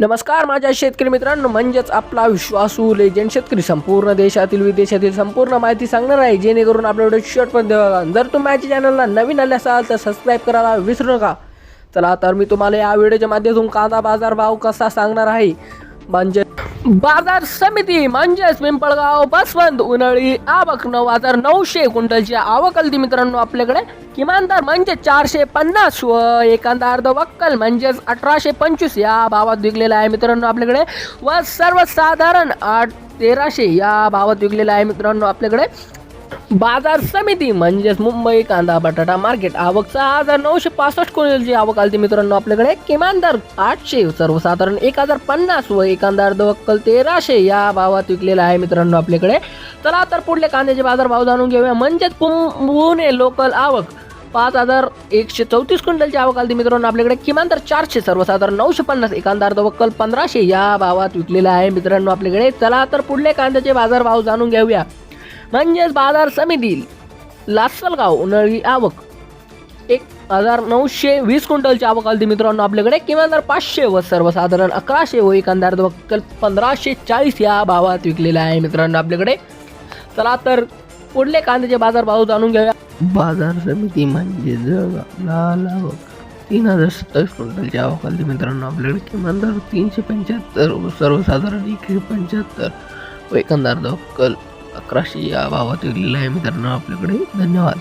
नमस्कार माझ्या शेतकरी मित्रांनो. म्हणजेच आपला विश्वासू लेजंड शेतकरी संपूर्ण देशातील विदेशातील संपूर्ण माहिती सांगणार आहे. जेणेकरून आपल्या व्हिडिओ शॉर्ट पण जर तुम्ही माझ्या चॅनलला नवीन आले असाल तर सबस्क्राईब करायला विसरू नका. चला तर मी तुम्हाला या व्हिडिओच्या माध्यमातून कांदा बाजार भाव कसा सांगणार आहे? म्हणजे बाजार समिती म्हणजेच पिंपळगाव बसवंत उन्हाळी आवक नऊ हजार नऊशे क्विंटलची आवक आली मित्रांनो आपल्याकडे. किमान दर म्हणजे चारशे पन्नास व एकांदा अर्ध वक्कल म्हणजेच अठराशे पंचवीस या भावात विकलेला आहे मित्रांनो आपल्याकडे. व सर्वसाधारण आठ तेराशे या भावात विकलेला आहे मित्रांनो आपल्याकडे. बाजार समिती म्हणजेच मुंबई कांदा बटाटा मार्केट. आवक सहा हजार नऊशे पासष्ट क्विंटलची आवक आली मित्रांनो. आपल्याकडे किमान दर आठशे सर्वसाधारण एक हजार पन्नास व एकांदार अर्ध वक्कल तेराशे या भावात विकलेला आहे मित्रांनो आपल्याकडे. चला तर पुढले कांद्याचे बाजार भाव जाणून घेऊया. म्हणजेच पुणे लोकल आवक पाच हजार एकशे चौतीस क्विंटलची आवक आली मित्रांनो. आपल्याकडे किमान दर चारशे सर्वसाधारण नऊशे पन्नास एखादा दवक्कल पंधराशे या भावात विकलेला आहे मित्रांनो आपल्याकडे. चला तर पुढले कांद्याचे बाजार भाव जाणून घेऊया. म्हणजेच बाजार समिती लासलगाव उन्हाळी आवक. एक हजार नऊशे वीस क्विंटलची आवक आली मित्रांनो आपल्याकडे. किमान दर पाचशे व सर्वसाधारण अकराशे व एकंदर पंधराशे चाळीस या भावात विकलेला आहे मित्रांनो आपल्याकडे. चला तर पुढले कांद्याचे बाजार भाव जाणून घेऊया. बाजार समिती म्हणजे जळगाव लाल आवक. तीन हजार सत्तावीस क्विंटलची आवक आली मित्रांनो आपल्याकडे. किमान दर तीनशे पंच्याहत्तर व सर्वसाधारण एकशे पंच्याहत्तर व एकंदर कल अकराशे या भावात विकलेला आहे मित्रांनो आपल्याकडे. धन्यवाद.